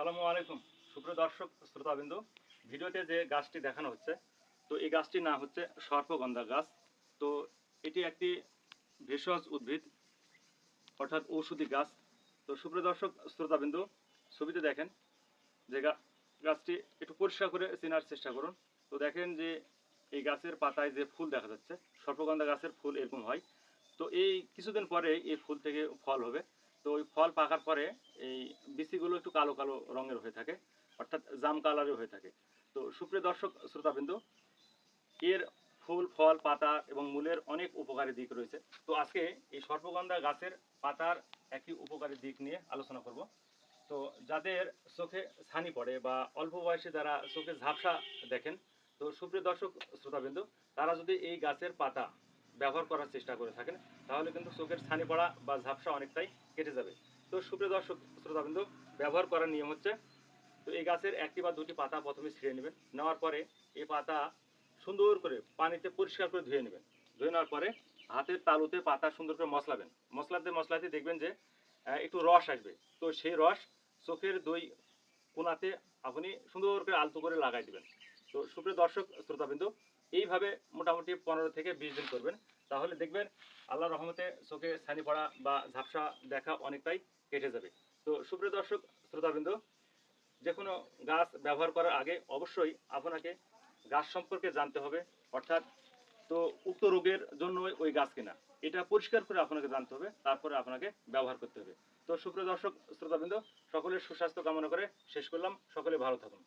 আসসালামু আলাইকুম। সুপ্রিয় দর্শক, শ্রোতাবিন্দু, ভিডিওতে যে গাছটি দেখানো হচ্ছে, তো এই গাছটির নাম হচ্ছে সর্পগন্ধা গাছ। তো এটি একটি ভেষজ উদ্ভিদ, অর্থাৎ ঔষধি গাছ। তো সুপ্রিয় দর্শক, শ্রোতাবিন্দু, ছবিতে দেখেন যে গাছটি একটু পরিষ্কার করে চেনার চেষ্টা করুন। তো দেখেন যে এই গাছের পাতায় যে ফুল দেখা যাচ্ছে, সর্পগন্ধা গাছের ফুল এরকম হয়। তো এই কিছুদিন পরে এই ফুল থেকে ফল হবে। তো ওই ফল পাকার পরে এই বিচিগুলো একটু কালো কালো রঙের হয়ে থাকে, অর্থাৎ জাম কালারের হয়ে থাকে। তো সুপ্রিয় দর্শক, শ্রোতাবিন্দু, এর ফুল, ফল, পাতা এবং মূলের অনেক উপকারী দিক রয়েছে। তো আজকে এই সর্পগন্ধা গাছের পাতার একটি উপকারী দিক নিয়ে আলোচনা করব। তো যাদের চোখে ছানি পড়ে বা অল্প বয়সে যারা চোখে ঝাপসা দেখেন, তো সুপ্রিয় দর্শক, শ্রোতাবিন্দু, তারা যদি এই গাছের পাতা ব্যবহার করার চেষ্টা করে থাকেন, তাহলে কিন্তু চোখের ছানি পড়া বা ঝাপসা অনেকটাই কেটে যাবে। তো সুপ্রিয় দর্শক, শ্রোতাবিন্দু, ব্যবহার করার নিয়ম হচ্ছে, তো এই গাছের একটি বা দুটি পাতা প্রথমে ছিঁড়ে নেবেন, নেওয়ার পরে এই পাতা সুন্দর করে পানিতে পরিষ্কার করে ধুয়ে নেবেন। ধুয়ে নেওয়ার পরে হাতের তালুতে পাতা সুন্দর করে মশলাবেন। মশলাতে মশলাতে দেখবেন যে একটু রস আসবে। তো সেই রস চোখের দই কোনাতে আপনি সুন্দর করে আলতো করে লাগাই দিবেন। তো সুপ্রিয় দর্শক, শ্রোতাবিন্দু, এইভাবে মোটামুটি পনেরো থেকে বিশ দিন করবেন। তাহলে দেখবেন আল্লাহ রহমতে চোখে ছানি পড়া বা ঝাপসা দেখা অনেকটাই কেটে যাবে। তো সুপ্রিয় দর্শক, শ্রোতাবিন্দু যে কোনো গাছ ব্যবহার করার আগে অবশ্যই আপনাকে গাছ সম্পর্কে জানতে হবে, অর্থাৎ তো উক্ত রোগের জন্য ওই গাছ কেনা। এটা পরিষ্কার করে আপনাকে জানতে হবে, তারপরে আপনাকে ব্যবহার করতে হবে। তো সুপ্রিয় দর্শক, শ্রোতাবৃন্দ, সকলের সুস্বাস্থ্য কামনা করে শেষ করলাম। সকলে ভালো থাকুন।